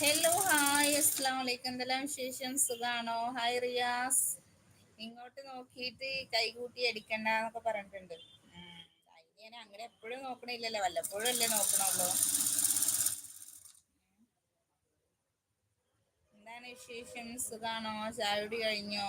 Hello hi അസ്സാം എന്തെല്ലാം വിശേഷം? സുഖാണോ? ഹായ് റിയാസ് ഇങ്ങോട്ട് നോക്കിയിട്ട് കൈകൂട്ടി അടിക്കണ്ട എന്നൊക്കെ പറഞ്ഞിട്ടുണ്ട്. ഞാൻ അങ്ങനെ എപ്പോഴും നോക്കണില്ലല്ലോ. വല്ലപ്പോഴും അല്ലേ നോക്കണുള്ളൂ. എന്താണ് വിശേഷം? സുഖാണോ? ചാരുടി കഴിഞ്ഞോ?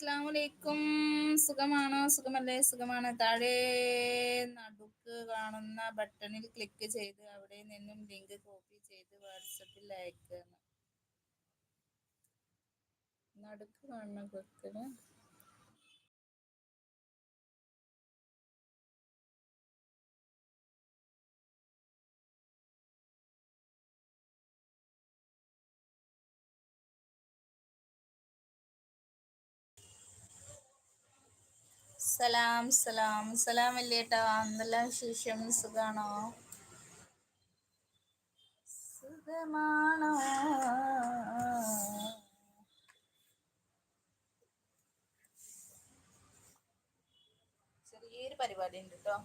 ഹായ് അസ്സാം സുഖമാണോ? സുഖമല്ലേ? സുഖമാണ്. താഴെ നടുക്ക് കാണുന്ന ബട്ടണിൽ ക്ലിക്ക് ചെയ്ത് അവിടെ നിന്നും ലിങ്ക് കോപ്പി ചെയ്ത് വാട്സപ്പിൽ അയക്കുക നടുക്ക് കാണുന്ന ക്ലിക്കിന് സലാം സലാം. സലാം ഇല്ലേട്ടാ എന്തെല്ലാം വിശേഷം. സുഖാണോ? സുഖമാണോ? ചെറിയൊരു പരിപാടി ഉണ്ട് കേട്ടോ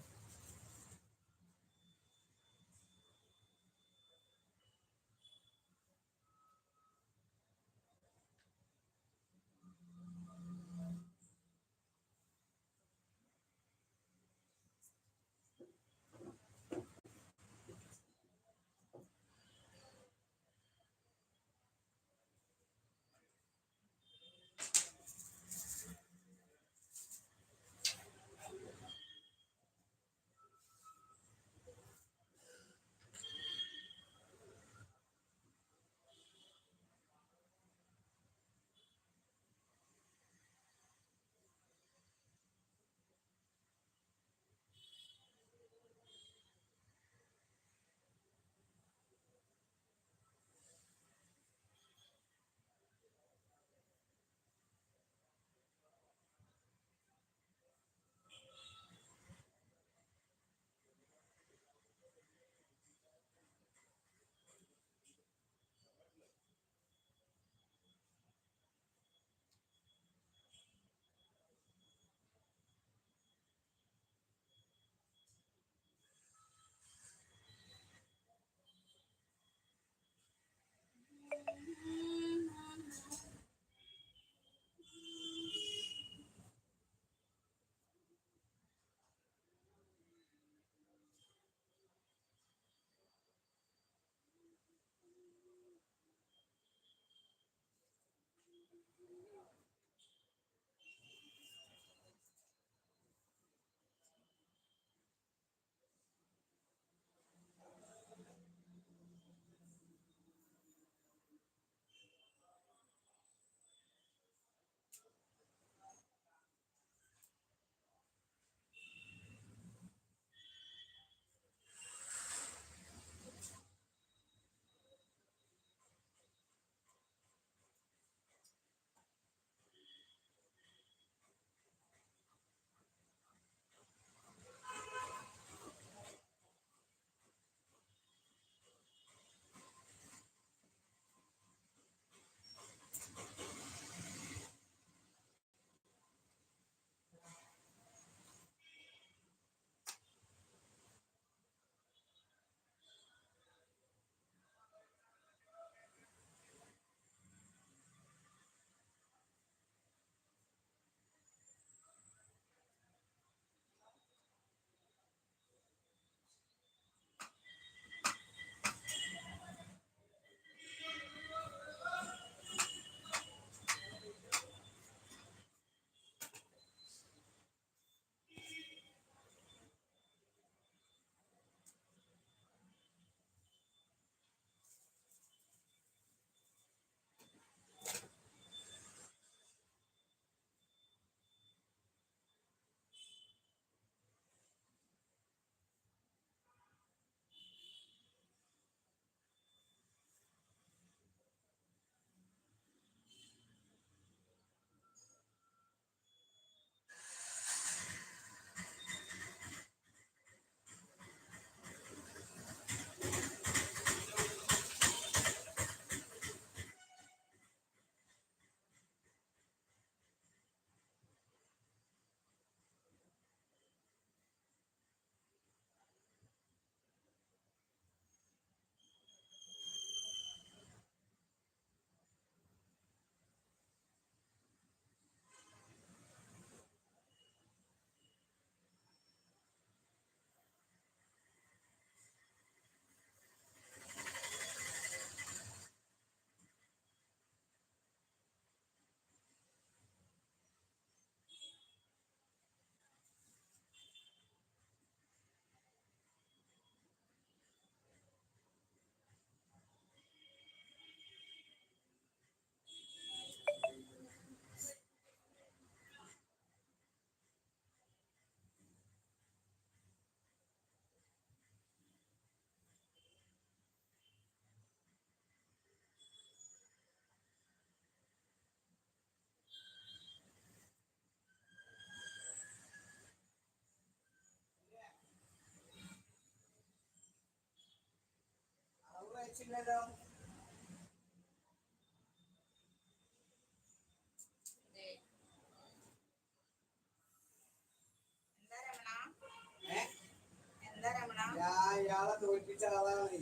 ഞാൻ ഇയാളെ തോൽപ്പിച്ച ആളാണ്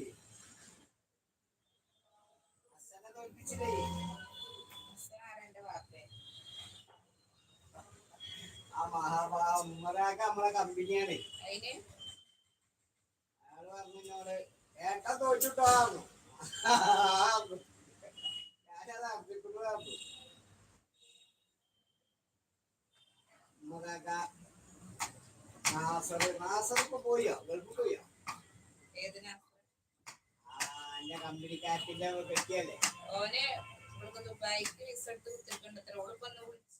അച്ഛനെ തോൽപ്പിച്ചില്ലേ ആരെന്റെ വാപ്പേ ആ മഹാഭാ ഉമ്മറാക്ക നമ്മളെ കമ്പനിയാണ് അയാൾ പറഞ്ഞു എന്നോട് ഏട്ടാ തോറ്റിട്ടോ? പറഞ്ഞു ഞാനത് അബ്ദുക്കുള്ള പറഞ്ഞു ഉമ്മറാക്ക നാസർ നാസർ ഇപ്പൊ പോയോ? ഗൾഫ് പോയോ? ഏതിനാ? ആ എന്റെ കമ്പനിക്കാരത്തിന്റെ കെട്ടിയല്ലേ ഓന് ഇവൾക്ക് ദുബായിക്ക് വിസ എടുത്ത് കുത്തിട്ടുണ്ട് അത്ര. ഓളിപ്പോ ഒന്ന് വിളിച്ചു.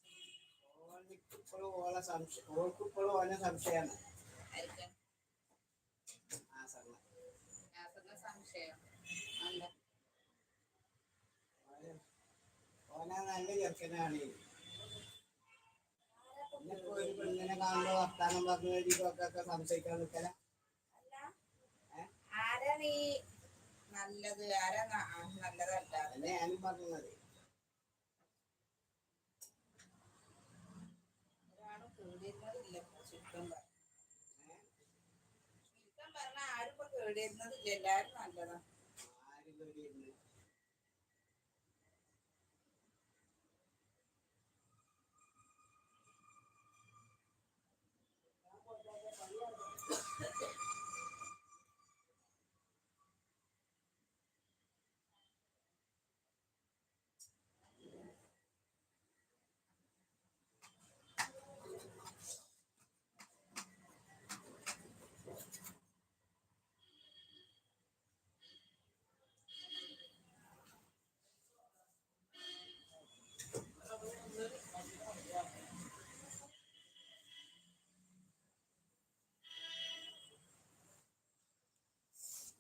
ഓൾക്കിപ്പോഴും ഓളെ സംശയം ഓൾക്കിപ്പോഴും ഓനെ സംശയമാണ് ആയിരിക്കാം ആ സർണ എന്താ ഓനെ നല്ല ചെറുക്കനാണ്. ഒരു പെണ്ണിനെ കാണുമ്പോ വർത്താനം പറഞ്ഞു സംശയിക്കാൻ നിൽക്കല. അല്ല. ആരാണ് ഈ നല്ലത്? ആരാ നല്ലതല്ല ഞാനും പറഞ്ഞത്. ആരും എല്ലാവരും കേടിയിരുന്നതില്ല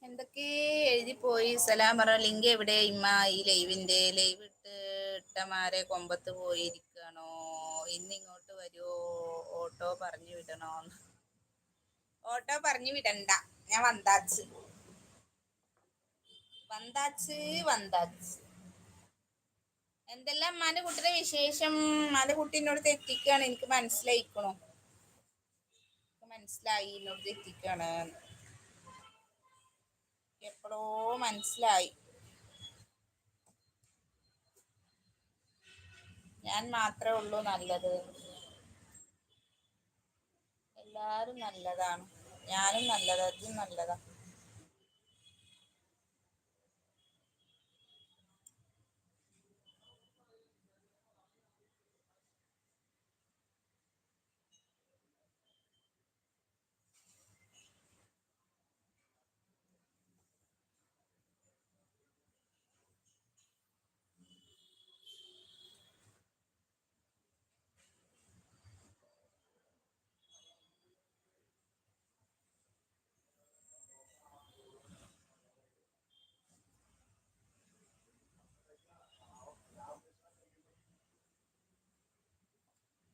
എന്തൊക്കെ എഴുതിപ്പോയി? സലാം പറഞ്ഞ ലിങ്ക് എവിടെ? ഇമ്മ ഈ ലൈവിന്റെ ലൈവ് ഇട്ട് ഇട്ടമാരെ കൊമ്പത്ത് പോയിരിക്കണോ? ഇന്ന് ഇങ്ങോട്ട് വരുമോ ഓട്ടോ പറഞ്ഞു വിടണോ ഓട്ടോ പറഞ്ഞു വിടണ്ട. ഞാൻ വന്താച്ച്. വന്താച്ച് വന്താച്ച്. എന്തെല്ലാം അമ്മാന്റെ കുട്ടിയുടെ വിശേഷം? അമ്മാന്റെ കുട്ടീനോട് തെറ്റിക്കാണ്. എനിക്ക് മനസ്സിലായിക്കണോ. മനസ്സിലായി. എന്നോട് തെറ്റിക്കാണ്. എപ്പോഴോ മനസ്സിലായി. ഞാൻ മാത്രമേ ഉള്ളൂ നല്ലത്. എല്ലാരും നല്ലതാണ്. ഞാനും നല്ലതാ നല്ലതാണ് നല്ലതാ.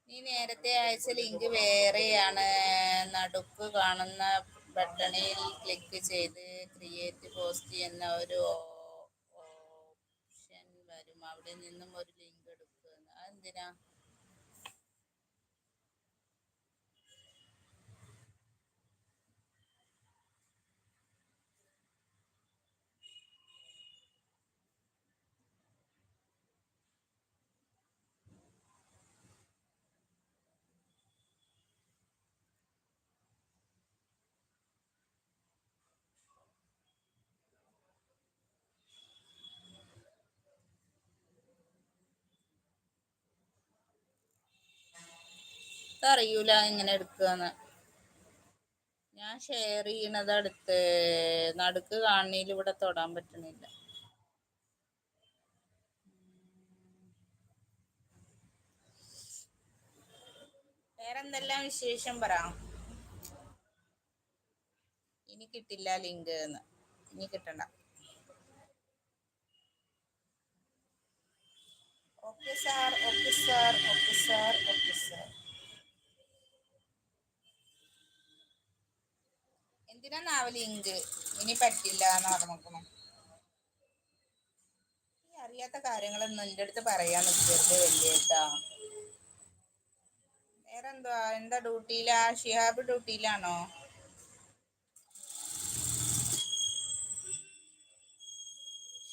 നീ നേരത്തെ അയച്ച ലിങ്ക് വേറെയാണ്. നടുക്ക് കാണുന്ന ബട്ടണിൽ ക്ലിക്ക് ചെയ്ത് ക്രിയേറ്റ് പോസ്റ്റ് എന്ന ഒരു ഓപ്ഷൻ വരും. അവിടെ നിന്നും ഒരു ലിങ്ക് എടുക്കുക അതെന്തിനാ? അറിയൂല എങ്ങനെ എടുക്കുകന്ന് ഞാൻ ഷെയർ ചെയ്യണത് അടുത്ത് നടുക്ക് കാണുന്നതിൽ ഇവിടെ തൊടാൻ പറ്റണില്ല. വേറെന്തെല്ലാം വിശേഷം പറ? ഇനി കിട്ടില്ല ലിങ്ക് എന്ന്. ഇനി കിട്ടണ്ട. Okay sir okay sir okay sir okay sir. Link ഇനി പറ്റില്ല എന്ന് അറിയാത്ത കാര്യങ്ങളൊന്നും എന്റെ അടുത്ത് പറയാൻ നിൽക്കരുത് വേറെ എന്തുവാ എന്താ ഡ്യൂട്ടിയിലാ? ഷിഹാബ് ഡ്യൂട്ടിയിലാണോ?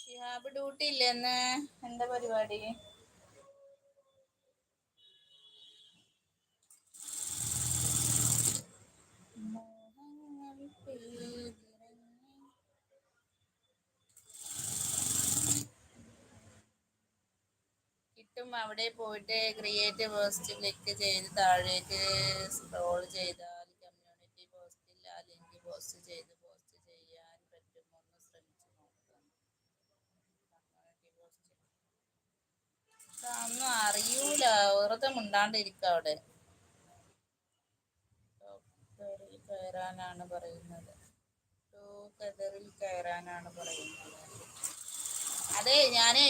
ഷിഹാബ് ഡ്യൂട്ടി ഇല്ലെന്ന് എന്താ പരിപാടി? കിട്ടും അവിടെ പോയിട്ട് ക്രിയേറ്റ് പോസ്റ്റ് ക്ലിക്ക് ചെയ്ത് താഴേക്ക് സ്ക്രോൾ ചെയ്താൽ കമ്മ്യൂണിറ്റി പോസ്റ്റിൽ ആ ലിങ്ക് പോസ്റ്റ് ചെയ്ത് പോസ്റ്റ് ചെയ്യാൻ പറ്റും ഒന്ന് ശ്രമിച്ചു നോക്കാം. കമ്മ്യൂണിറ്റി പോസ്റ്റ് ഒന്നും അറിയൂല. വെറുതെ മുണ്ടാണ്ടിരിക്ക അവിടെ. ടോക്കറിൽ കയറാനാണ് പറയുന്നത്. ടോക്കറിൽ കയറാനാണ് പറയുന്നത്. അതെ ഞാനേ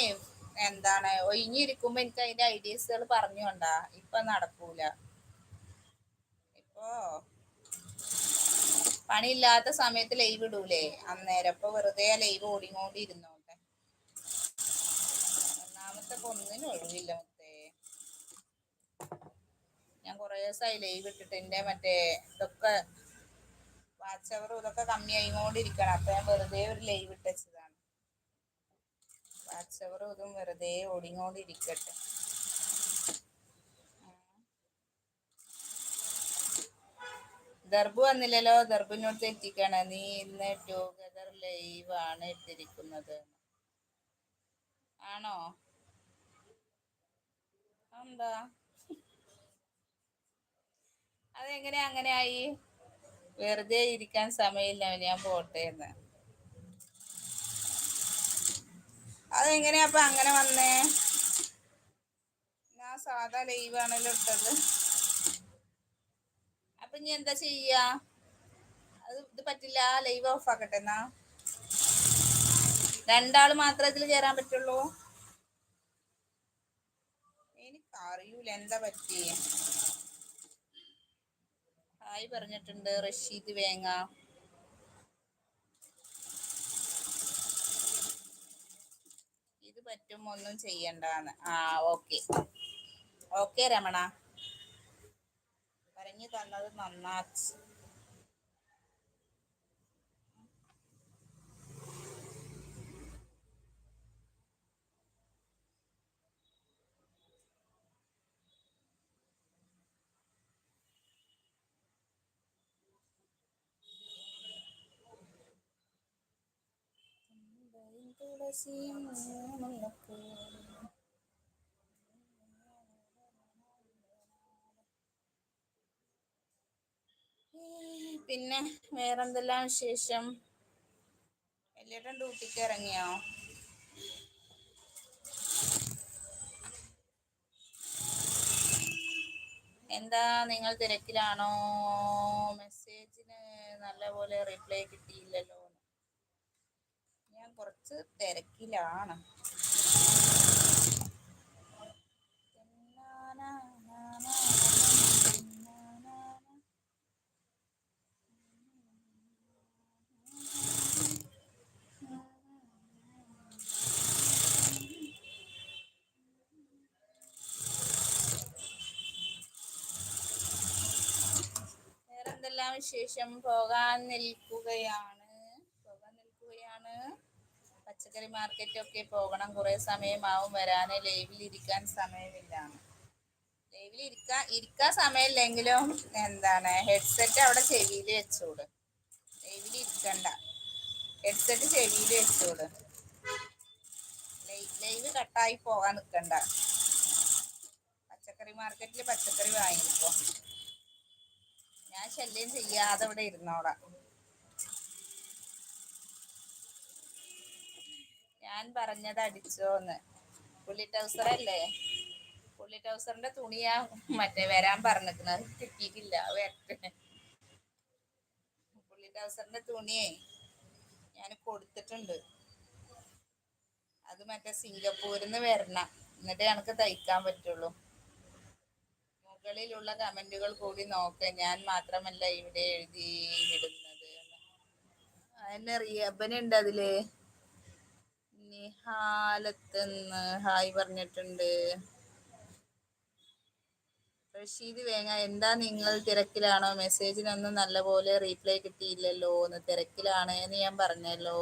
എന്താണ്? ഒഴിഞ്ഞിരിക്കുമ്പോ എനിക്ക് അതിന്റെ ഐഡിയസുകൾ പറഞ്ഞുകൊണ്ടാ ഇപ്പൊ നടക്കൂല. ഇപ്പോ പണിയില്ലാത്ത സമയത്ത് ലൈവ് ഇടൂലേ? അന്നേരം. ഇപ്പൊ വെറുതെ ലൈവ് ഓടിക്കൊണ്ടിരുന്നോട്ടെ ഒന്നാമത്തെ ഒന്നിനും ഒഴിവില്ല മുത്തേ. ഞാൻ കുറേ ദിവസമായി ലൈവ് ഇട്ടിട്ട് എന്റെ മറ്റേ ഇതൊക്കെ വാച്ചവറും ഇതൊക്കെ കമ്മിയായിക്കൊണ്ടിരിക്കണം അപ്പൊ ഞാൻ വെറുതെ ഒരു ലൈവ് ഇട്ടതാണ് വാച്ച് അവറും ഇതും വെറുതെ ഓടിങ്ങോണ്ടിരിക്കട്ടെ. ദർബു വന്നില്ലല്ലോ ദർബിനോട് തെറ്റിക്കണ നീ ഇന്ന് ടുഗദർ ലൈവ് ആണ് ഇട്ടിരിക്കുന്നത്. ആണോ? എന്താ അതെങ്ങനെ അങ്ങനെ ആയി? വെറുതെ ഇരിക്കാൻ സമയമില്ല ഞാൻ പോട്ടെ എന്ന്. അതെങ്ങനെയാ അപ്പൊ അങ്ങനെ വന്നേ? ഞാൻ സാധാ ലൈവ് ആണല്ലോ ഇട്ടത്. അപ്പൊ ഇനി എന്താ ചെയ്യാ? അത് ഇത് പറ്റില്ല ലൈവ് ഓഫ് ആക്കട്ടെ എന്നാ. രണ്ടാൾ മാത്രമേ ഇതിൽ ചേരാൻ പറ്റുള്ളൂ. എനിക്ക് അറിയൂല എന്താ പറ്റിയേ. ഹായ് പറഞ്ഞിട്ടുണ്ട് റഷീദ് വേങ്ങ. ഇത് പറ്റും ഒന്നും ചെയ്യണ്ടാന്ന്. ആ ഓക്കെ ഓക്കെ രമണ. പറഞ്ഞു തന്നത് നന്നാച്ച് തുളസിയും പിന്നെ വേറെന്തെല്ലാം വിശേഷം? വലിയേട്ടൻ ഡ്യൂട്ടിക്ക് ഇറങ്ങിയോ? എന്താ നിങ്ങൾ തിരക്കിലാണോ? മെസ്സേജിന് നല്ലപോലെ റിപ്ലൈ കിട്ടിയില്ലല്ലോ. കുറച്ച് തിരക്കിലാണ്. വേറെന്തെല്ലാം വിശേഷം? പോകാൻ നിൽക്കുകയാണ് പോകാൻ നിൽക്കുകയാണ് പച്ചക്കറി മാർക്കറ്റൊക്കെ പോകണം കുറെ സമയമാവും വരാൻ ലൈവിൽ ഇരിക്കാൻ സമയമില്ല. ലൈവിൽ ഇരിക്കാൻ സമയമില്ലെങ്കിലും എന്താണ് ഹെഡ്സെറ്റ് അവിടെ ചെവിയിൽ വെച്ചോട്. ലൈവിൽ ഇരിക്കണ്ട. ഹെഡ്സെറ്റ് ചെവിയിൽ വെച്ചോട്. ലൈവ് കട്ടായി പോകാൻ നിൽക്കണ്ട പച്ചക്കറി മാർക്കറ്റിൽ പച്ചക്കറി വാങ്ങിക്കോ. ഞാൻ ശല്യം ചെയ്യാതെ ഇവിടെ ഇരുന്നോളാം. ഞാൻ പറഞ്ഞത് അടിച്ചോന്ന്. പുള്ളി ടൗസർ അല്ലേ പുള്ളി ടൗസറിന്റെ തുണിയാ മറ്റേ വരാൻ പറഞ്ഞിരിക്കുന്നത്. കിട്ടിയിട്ടില്ല. വരട്ടെ. പുള്ളി ടൗസറിന്റെ തുണിയേ ഞാൻ കൊടുത്തിട്ടുണ്ട്. അത് മറ്റേ സിംഗപ്പൂരിൽ നിന്ന് വരണം. എന്നിട്ട് എനിക്ക് തയ്ക്കാൻ പറ്റുള്ളൂ. മുകളിലുള്ള കമന്റുകൾ കൂടി നോക്ക. ഞാൻ മാത്രമല്ല ഇവിടെ എഴുതി ഇടുന്നത്. എന്നെ റിയബനുണ്ട് അതിൽ. നിഹാലത്തെന്ന് ഹായ് പറഞ്ഞിട്ടുണ്ട്. റഷീദ് വേങ്ങ എന്താ നിങ്ങൾ തിരക്കിലാണോ? മെസ്സേജിനൊന്നും നല്ലപോലെ റീപ്ലൈ കിട്ടിയില്ലല്ലോ. ഒന്ന് തിരക്കിലാണ് എന്ന് ഞാൻ പറഞ്ഞല്ലോ.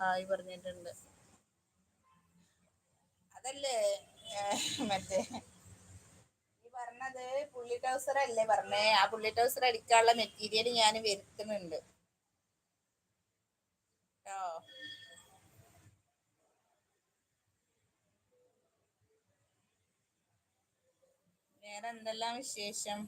ഹായ് പറഞ്ഞിട്ടുണ്ട്. അതല്ലേ? മറ്റേ പറഞ്ഞത് പുള്ളി ടൗസർ അല്ലേ പറഞ്ഞേ? ആ പുള്ളി ടൗസർ അടിക്കാനുള്ള മെറ്റീരിയൽ ഞാൻ വരുത്തുന്നുണ്ട്. കേട്ടോ വേറെ എന്തെല്ലാം വിശേഷം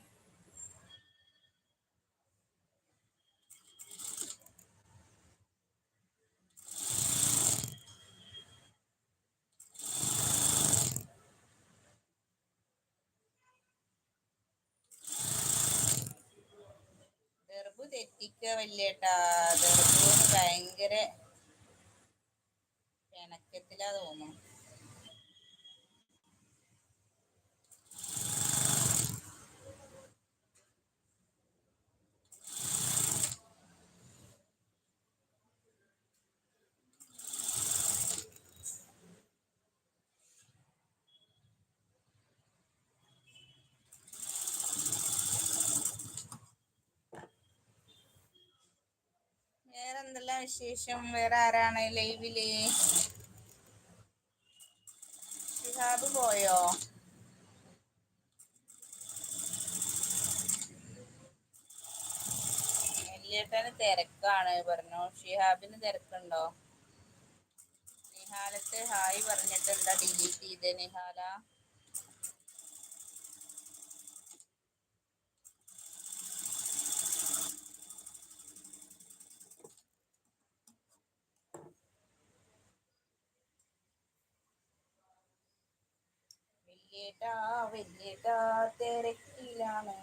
ദർബു തെറ്റിക്ക വല്യേട്ടാ എന്തെല്ലാം വിശേഷം? വേറെ ആരാണ് ലൈവിൽ? ഷിഹാബ് പോയോ? വലിയേട്ടന് തിരക്കാണ്. പറഞ്ഞു ഷിഹാബിന് തിരക്കുണ്ടോ? നിഹാലത്ത് ഹായ് പറഞ്ഞിട്ടുണ്ട് എന്താ ഡിലീറ്റ് ചെയ്ത് നിഹാല? വലിയേട്ടാ വലിയ തിരക്കിലാണ്.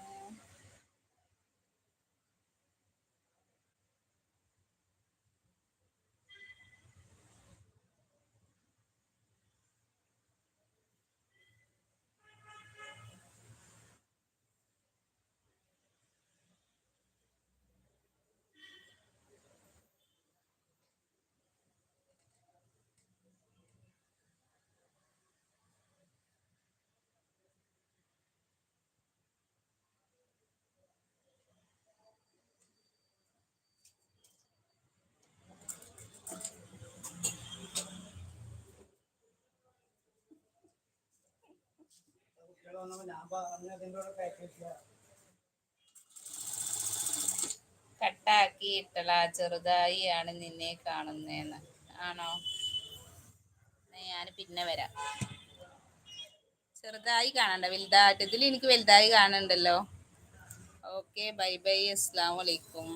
കുട്ടികൾ വന്നപ്പോ ഞാൻ ചെറുതായി ആണ് നിന്നെ കാണുന്നേന്ന്. ആണോ? ഞാൻ പിന്നെ വരാം. ചെറുതായി കാണണ്ട വലുതായിട്ട് ഇതിൽ എനിക്ക് വലുതായി കാണണ്ടല്ലോ. ഓക്കെ ബൈ ബൈ അസ്സാം വലൈക്കും